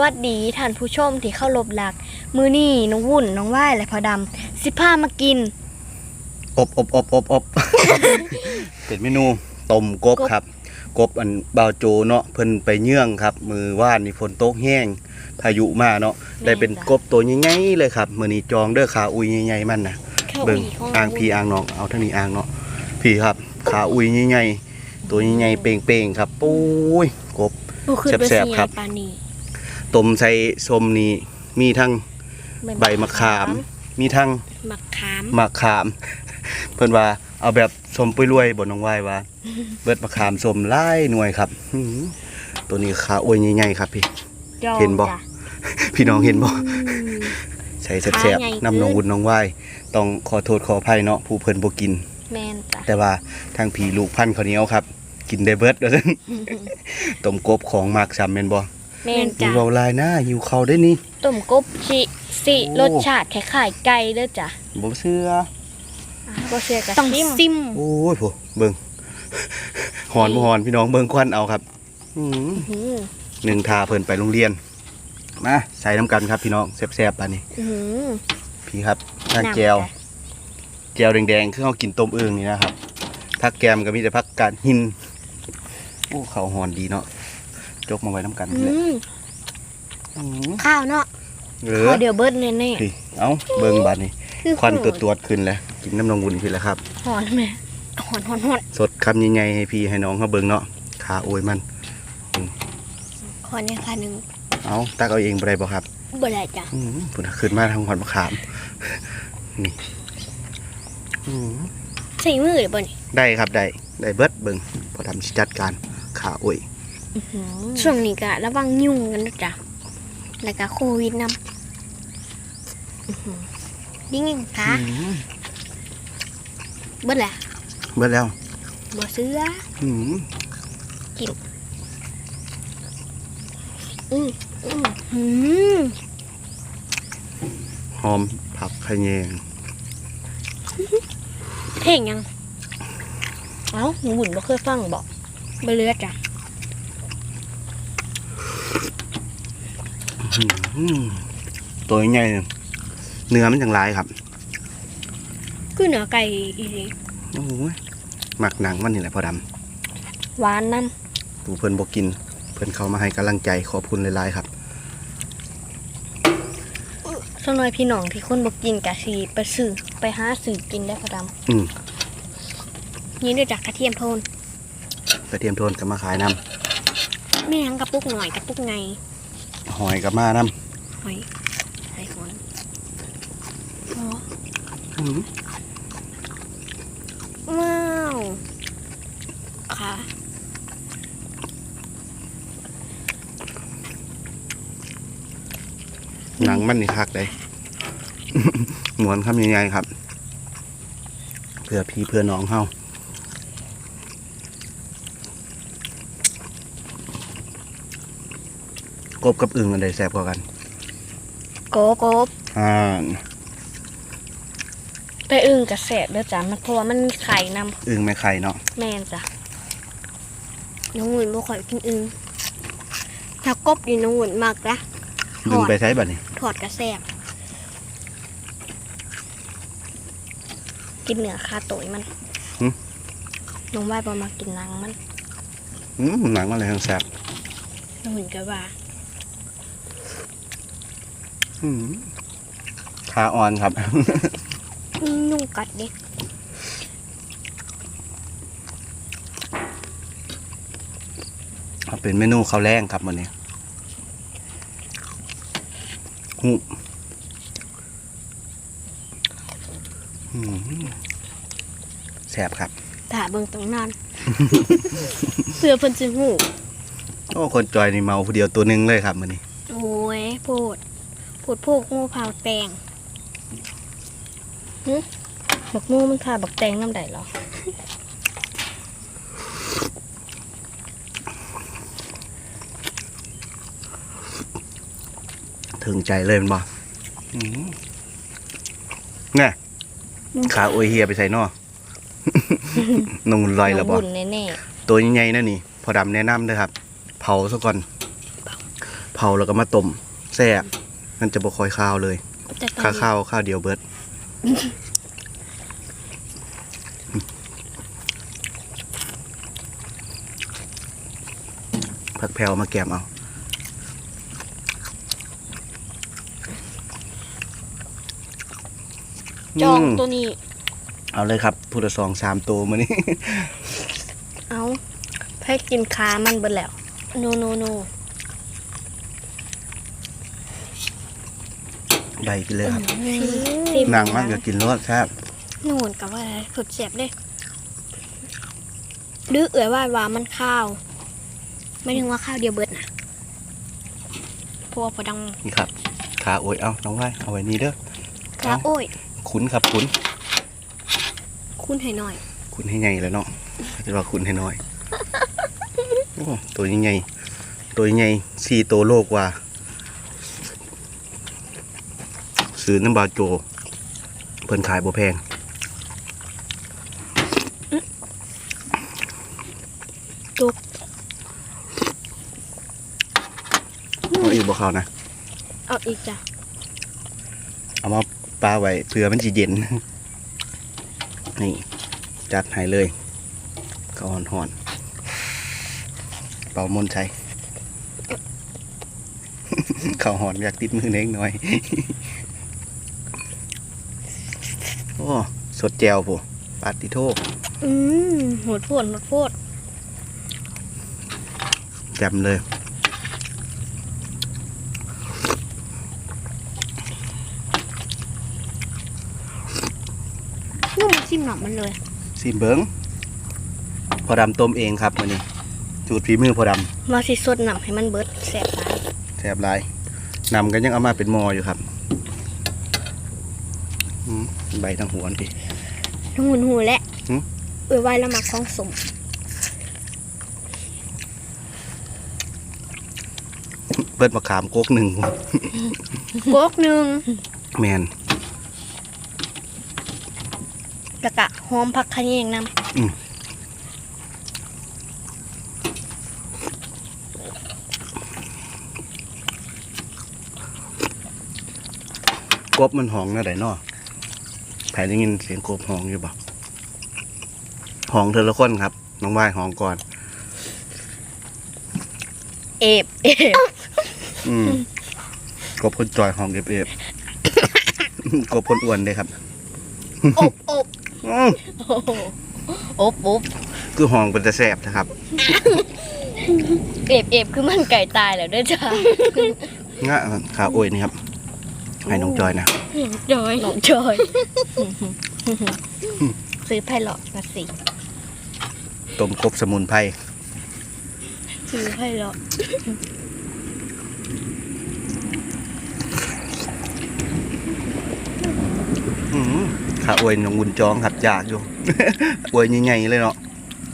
วัสดีท่านผู้ชมที่เข้ารบหลัก มือนี่น้องวุ่นน้องว่ายและพอดำสิพามากิน อบอบอบอบอบ เป็นเมนูต้มกบกบครับ กบอันบาวโจเนาะเพิ่นไปเยื่องครับ มือว่านนี่ฝนตกแห้งพายุมาเนาะได้เป็นกบตัวใหญ่ๆเลยครับมื้อนี้จองเด้อขาอุยใหญ่ๆมันนะข้าวเบิ่งอีของอ่างพี่อ่างน้องเอาเท่านี้อ่างเนาะพี่ครับขาอุยใหญ่ๆตัวใหญ่ๆเป่งๆครับปุ้ยกบบ่คือเป็นแซ่บสีๆครับปลานี ต้มใส่ส้มนี่มีทั้งใบมะขาม มีทั้งมะขามมะขาม เพิ่นว่าเอาแบบสมปุยรวยบ่น้องวายว่า เบิดมะขามสมหลายหน่วยครับอื้อหือตัวนี้ขาอวยใหญ่ๆครับพี่ยอมเห็นบ่จ้ะพี่น้องเห็นบ่อืมใส่แซ่บขาใหญ่ๆน้ำนองวุ่นน้องวายต้องขอโทษขออภัยเนาะผู้เพิ่นบ่กินแม่นจ้ะแต่ว่าทางผีลูกพันธุ์เขาวเหนียวครับ กินได้เบิดว่าซั่นต้มกบของมากซ้ำแม่นบ่ แม่นมีจ้ะเว้าลายนะหิวข้าวได้นี่ต้มกบสิสิโอ้ รสชาติคล้ายๆไก่เด้อจ้ะบ่เชื่ออะบ่เชื่อก็ต้องซิมโอ้ยโหเบิ่งหอนบ่หอนพี่น้องเบิ่งควันเอาครับอื้อหืออืมหนึ่งทาเพิ่นไปโรงเรียนมาใส่น้ำกันครับพี่น้องแซ่บๆปานนี้อืมพี่ครับทางน้ำแจวจ้ะแจวแดงๆคือเขากินต้มอึ่งนี่นะครับผักแกมก็มีแต่ผักกาดหินโอ้เขาวหอนดีเนาะ จกมาไว้น้ำกันอืเลยมอื้อข้าวเนาะเออข้าวเดียวเบิดแน่พี่เอ้าเบิ่งบาดนี้ๆคือควันโหตัวตวดๆขึ้นแล้วกินน้ำนองวุ่นพี่แล้วครับหอนแม่หอนหอนหอนสดคำใหญ่ๆให้พี่ให้น้องเขาเบิ่งเนาะขาโอยมันหอนเนี่ยค่ะหนึงเอาตักเอาเองบ่ได้บ่ครับบ่ได้จ้ะอืมพุ่นน่ะขึ้นมาทางหอนมะขามนี่อืมใส่มือเลยบ่นี่ได้ครับได้ได้เบิดเบิ่งพอทำสิจัดการขาโอย ช่วงนี้ก็ระวังยุ่งกันนะจ๊ะแล้วก็โควิดนำดิ้งคะอืมเบิดแหละเบิดแล้วบ่เสื้ออืมอืมอืมอืมหอมผักขะแยงเพลงยัง เอ้าหนูบุญบ่เคยฟังบอกบ่เลือจ้ะ อืม ตัวใหญ่เนี่ยเนื้อมันจังหลายครับคือเนื้อไก่อีหลีโอ้ยหมักหนังมันนี่แหละพอดหวานน้ำผู้เพิ่นบ่กิน เพิ่นเข้ามาให้กำลังใจขอบคุณหลายๆครับำสักหน่อยพี่น้องที่คนบ่กินกะสิไปซื้อไปหาซื้อกินได้พอดอืมำนี่ด้วยจากกระเทียมโทนกระเทียมโทนก็มาขายน้แม่ยังกระปุกหน่อยกระปุกไงำ หอยกับมาน้หอยใส่หอยอ๋อำอืมว้าวค่ะหนังมันนี่คักได้หมวนคำใหญ่ๆครับ เพื่อพี่เพื่อน้องเฮา กบกับอึ่งอันใดแซ่บกว่ากัน โกโกบอ่า แต่อึ่งกระแสบเด้อจ้ะมันเพราะว่ามันมีไข่นอึ่งไม่ไข่เนาะำแม่นจ้ะน้องหุ่นบ่ค่อยกินอึ่งถ้ากบนี่น้องหุ่นมากนะทดึงอดไปใช้บัดนี้ถอดกระแสบกินเนื้อคาโตยมันน้องว่ายประมากินหนังมัน อืมหนังมันเลยทั้งแซ่บน้องหุ่นก็ว่า อืมขาอ่อนครับ นุ่งกัดดิเป็นเมนูข้าวแรงครับวันนี้หูอืมแซ่บครับถ่าเบิ่งตั้งนานเพื่อเพิ่นสิฮู้โอ้ คนจอยนี่เมาผู้เดียวตัวหนึงเลยครับวันนี้ โอ้ยโพด โพดโพกงูเผาแตงหึบักงูมันพาบักแตงน้ำใดเหรอถึงใจเลยมันบ่อืมเนี่ยขาโอยเฮียไปใส่นอนงลอยแล้วบ่น้งบุญแน่ตัวใหญ่ๆนั่นนี่ พอดำแนะนำเลยครับ เผาซะก่อน เผาแล้วก็มาต้มแซ่บ มันจะบ่ค่อยข้าวเลยแต่ตอนข้าวนี้ข้าวข้าวเดียวเบิดผักแพรวมาแกมเอา จองมตัวนี้ เอาเลยครับผู้ละสองสามตัวมานี่ เอาให้กินขามันเบิดแล้ว โนโนโน ใบกินเลยครับซิมนางมากอยากกินรสครับโน่นกับว่าอะไรสุดเสียบเลยหรือเอ่ยว่าว่ามันข้าวไม่ถึงว่าข้าวเดียวเบิดนะเพราะวกพอดังนี่ครับ ขาโอยเอาน้องไว้เอาไว้นี่เด้อกระโอ้ยคุ้นครับคุ้นคุณให้หน่อย คุ้นให้ใหญ่แล้วเนาะจะว่าคุ้นให้น้อยโอ้ตัวใหญ่ๆตัวใหญ่สี่ตัวโลกว่า ซื้อน้ำบาโจเพิ่นขายบ่แพงจุกเอาอีกบ่เข้านะ เอาอีกจ้ะ เอามาปลาไว้เผื่อมันจะเย็น นี่จัดให้เลยก็หอนหอนๆเป่ามนต์ใช้ข้าวหอนอยากติดมือเล็กหน่อยโอ้สดแจวผู้ปาติโทอืมโหดโพดโหดโพดจำเลย นุ่มจิ้มหนับมันเลย สิเบิงพอดำต้มเองครับวันนี้สูตรฝีมือพอดมาสิสดหนับให้มันเบิดแสบตาำแซ่บหลายนำกันยังเอามาเป็นหมออยู่ครับอืม ใบทั้งหัวนี่ทั้งหุ่นหูและหืมเอ่ยว่าแล้วมาคล้องสมเบิดมะขามโกกหนึ่งกกหนึ่งแมนแล้วก็หอมผักขะแยงนกบมันหองนะไดเนาะแผนได้ยินเสียงกบหองอยู่บ่หองเธอละคนครับ น้องวายหองก่อนำเอบเอบอืมกบคนจอยหองเอฟเอฟกบคนอ้วนเลยครับอบอบอืมโอ้โหอบอบคือหองเป็นจะแสบนะครับ เอบเอบคือมันไก่ตายแล้วเด้วยจ้างะขาโอ้ยนี่ครับ ให้น้องจอยนะ จอยน้องจอยซื้อไผ่หลอกมาสิต้มกบสมุนไพรซื้อไผ่หลอกขาอ้ยน้องบุญจองขัดยากอยู่อ้ยใหญ่ๆเลยเนาะ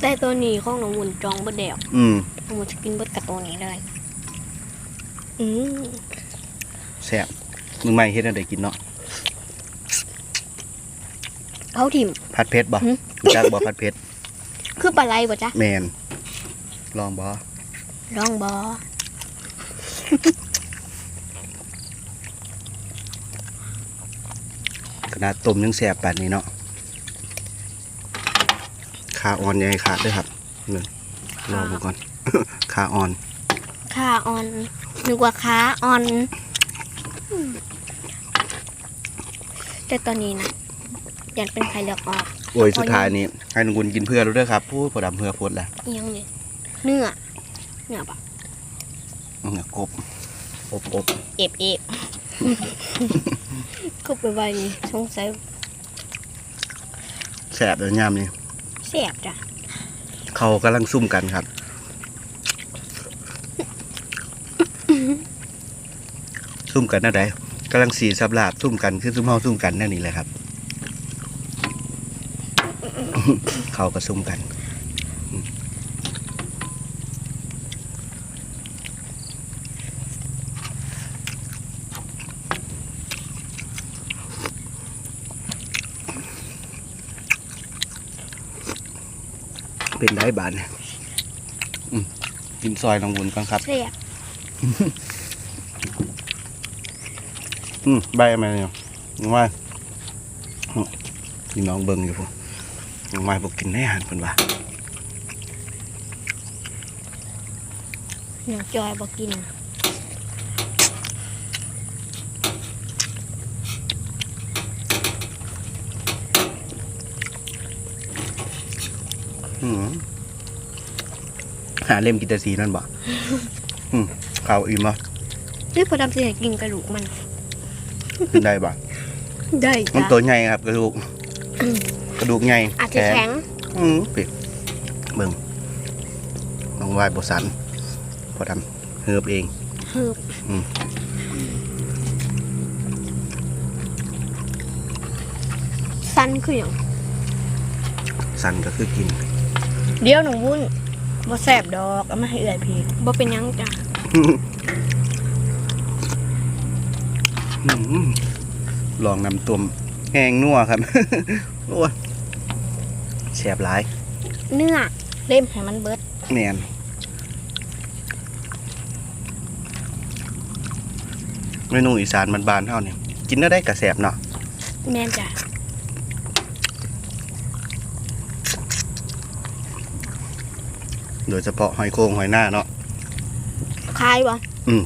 แต่ตัวนี้ของน้องหุ่นจองบดเดียวอืมน้องหุ่นจะกินบดกับตัวนี้เลยอืมแซ่บ มือใหม่เฮ็ดอะไรกินเนาะเขาถิ่มผัดเพชรบ่หึ รู้จักบ่ผัดเพชรคือปลาไหลบ่จ๊ะแมนลองบ่ลองบอขนาดต้มยังแซ่บปานนี้เนาะขาอ่อนยังไงขาดด้วยครับหนึ่งลองดูก่อน ขาอ่อนขาออนนึกว่าขาออนอืม แต่ตอนนี้นะยันเป็นไข่เลือกออกโอ้ยสุดท้ายนี้ให้น้องกุลกินเพื่อรู้ด้วยครับพูดพอดำเพื่อพดแหละเอียงนี่เนื้อเนื้อปะเนี่ยกบอบอบเอฟเอฟก็ไปไว้นี่สงสัยแซ่บเลยย่ามนี่แสบจ้ะเขากำลังซุ่มกันครับซุ่มกันนะได กำลังสีสับหลาบซุ่มกันคือซุ่มเฮาซุ่มกันนั่นนี่แหละครับ เขาก็ซุ่มกันเป็นได้บานกินซอยน้องวุ้นก่อนครับแสบ อืมใบอะไรเนี่ยยังไงพี่น้องเบิ่งอยู่พวกยังไงพวกกินแน่หันเพิ่นว่าน้องจอยบ่กินอืมหาเล่มกินแต่สีนั่นบ่ อืมข้าวอิ่มบ่นี่พอดำสิให้กินกระดูกมัน กินได้บ่ได้มันจ้ะตัวใหญ่ครับกระดูก กระดูกใหญ่อาจจะแข็งอืมปิดเบิ่งน้องวายบ่สันพอทำเฮือบเองเฮิบอืม สั้นคืออย่างสันก็คือกินเดี๋ยวหนูวุ้นบ่แสบดอกเอามาให้เอื่อยพี่บ่เป็นหยังจ้ะ อืม ลองนำตัวมแห้งนัวครับโอ้ยแสบหลาย เนื้อเล่มให้มันเบิดแน่นเมนูอีสานมันบานๆเท่านี่กินได้ได้กระแสบเนาะแม่นจ้ะโดยเฉพาะหอยโครงหอยหน้าเนาะคายบ่อืม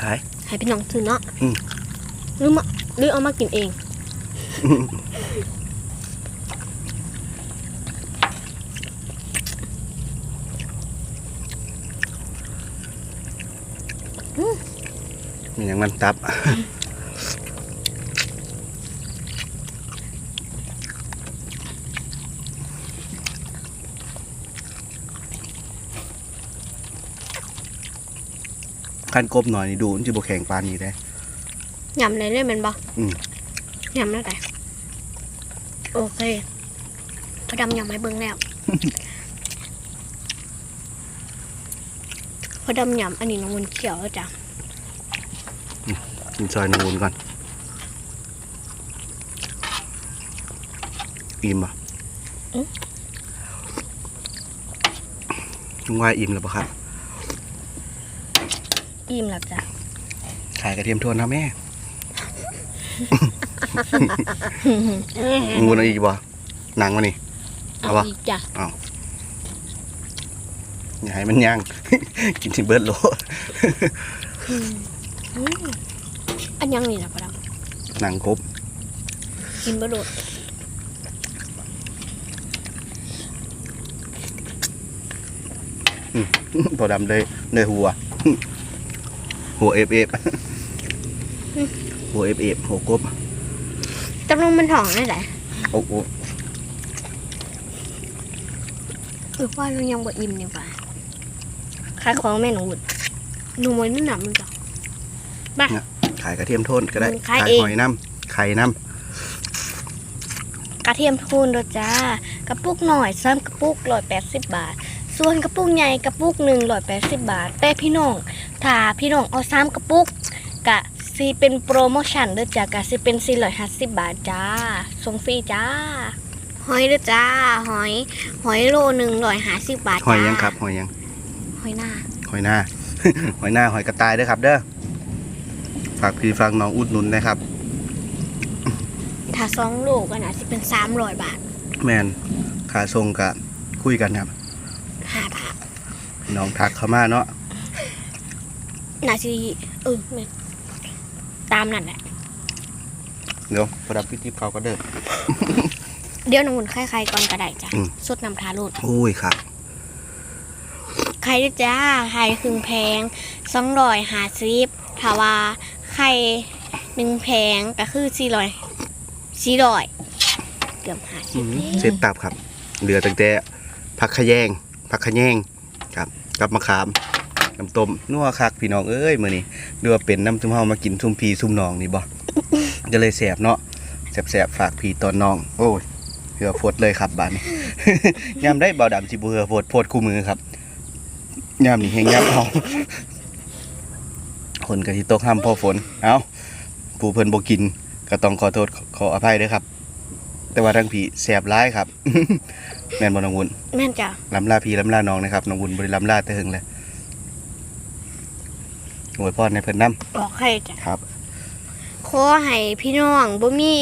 ขาย ให้พี่น้องซื้อเนาะอืม หรือมาหรือเอามากินเอง มีอย่างมันตับ ขั้นกบหน่อยนี่ดูมันจะบแข็งปานนี้ได้ยำอะไรได้แมันบ่อืม ยำแล้วแต่โอเคพอดำยำให้เบิ่งแล้ว พอดำยำอันนี้น้องมันเขียวแล้วจ้ะกินซอยนูนก่อน อิ่มป่ะลุงว่าอิ่มแล้วปะครับ อิ่มแล้วจ้ะขายกระเทียมโทวนนะแม่ งูนะอีกบ่หนังวะนี่เอาวะอีกจ้ะอย่าให้มันย่าง กินที่เบิร์ดโลอืมอันยังนี่นะพอดหนังครบำกินบะโดดพอดำได้ได้หัว หัวเอฟเอฟหัวเอฟเอฟหัวกบจำลองมันถ่องได้ไหนโอ้โหหรือว่าเรายังบ่อิ่มนี่ป่ะขายของแม่หนูวุ้นหนูมันหนำมันจ้ะขายกระเทียมโทนก็ได้มันขายเองหอยน้ำไข่น้กระเทียมทูนเด้อจ้ากระปุกหน่อยซ้ำกระปุกร้อยแปดสิบบาท ส่วนกระปุกใหญ่กระปุกหนึ่งร้อยแปดสิบบาท แต่พี่น้อง ถ้าพี่น้องเอาซ้ำกระปุกกะซีเป็นโปรโมชั่นเด้อจ้ากะซีเป็นสี่ร้อยห้าสิบบาทจ้าส่งฟรีจ้า หอยเด้อจ้า หอย หอยโลหนึ่งร้อยห้าสิบบาทำจ้าหอยยังครับ หอยยัง หอยหน้า หอยหน้า หอยหน้าหอยกระต่ายเด้อครับ เด้อ ฝากพี่ฝากน้องอุดหนุนนะครับ ถ้าสองโลก็น่าจะเป็นสามร้อยบาท แมนขาทรงกะคุยกันครับห้าบาทพี่ น้องทักเข้ามาเนาะน่าจะเออแม่นตามนั่นแหละ เดี๋ยวพอดับพี่ทิพย์เขาก็เด้อ เดี๋ยวน้องหุ่นไข่ไข่ก่อนก็ได้จ้ะอืม สดน้ำทาโรดโอ้ยครับไข่เด้อจ้าไข่ครึ่งแพงสองร้อยห้าสิบถ้าว่าไข่หนึ่งแพงก็คือสี่ร้อยสี่ร้อยเกือบห้าสิบเสร็จตับครับ เหลือตั้งแต่ผักขะแยงผักขะแยง ครับกับมะขามน้ำต้มนัวคักพี่น้องเอ้ยมื้อนี้เรือว่าเป็นน้ำซุมเฮามากินซุมพีซุมน้องนี่บ่ก็เลยแสบเนาะแสบๆฝากพีตอนน้อง โอ้ยเหือโพดเลยครับบ้าดนี้ยามได้เบาดำสิบ่เหือโพดโพดคู่มือครับยามนี้แฮงยามเอาคนก็สิตกห้ามพ่อฝน เอ้าผู้เพิ่นบ่กินก็ต้องขอโทษขออภัยด้อครับ แต่ว่าทั้งผีแสบร้ายครับ แม่นบ่น้องวุ้นแม่นจ้ะลำลาพี่ลำลาน้องนะครับน้องวุ้นบ่ได้ลำลาแต่หึงเลยอวยพรในเพิ่นนํบอกให้จ้ะครับ ขอให้พี่น้องบ่มี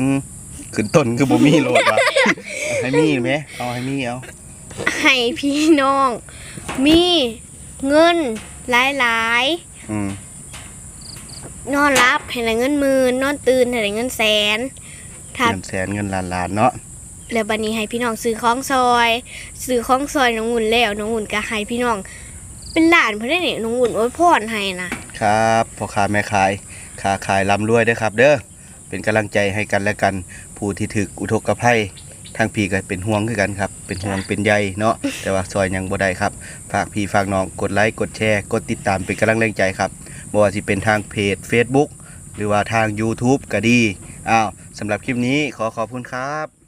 อืมขึ้นต้นคือบ่มีโลดว่ะเอาให้มีไหมเอาให้มีเอาให้พี่น้อง มีเงินหลายอืมๆนอนรับให้ได้เงินหมื่นนอนตื่นให้ได้เงินแสนถ้าเงินแสนเงินล้านล้านเนาะ แล้วบัดนี้ให้พี่น้องซื้อของซอยซื้อของซอยน้องหุ่นแล้วน้องหุ่นก็ให้พี่น้อง เป็นหลานเพิ่นได้นี่น้องหุ่นอวยพรให้นะครับพ่อค้าแม่ขายค้าขายร่ำรวยเด้อครับ เด้อเป็นกำลังใจให้กันและกันผู้ที่ถึกอุทกภัยทางพี่ก็เป็นห่วงคือกันครับ เป็นห่วงเป็นใยเนาะแต่ว่าซอยยังบ่ได้ครับ ฝากพี่ฝากน้องกดไลค์กดแชร์กดติดตามเป็นกำลังแรงใจครับบ่ว่าสิเป็นทางเพจ Facebook หรือว่าทาง YouTube ก็ดีอ้าวสำหรับคลิปนี้ขอขอบคุณครับ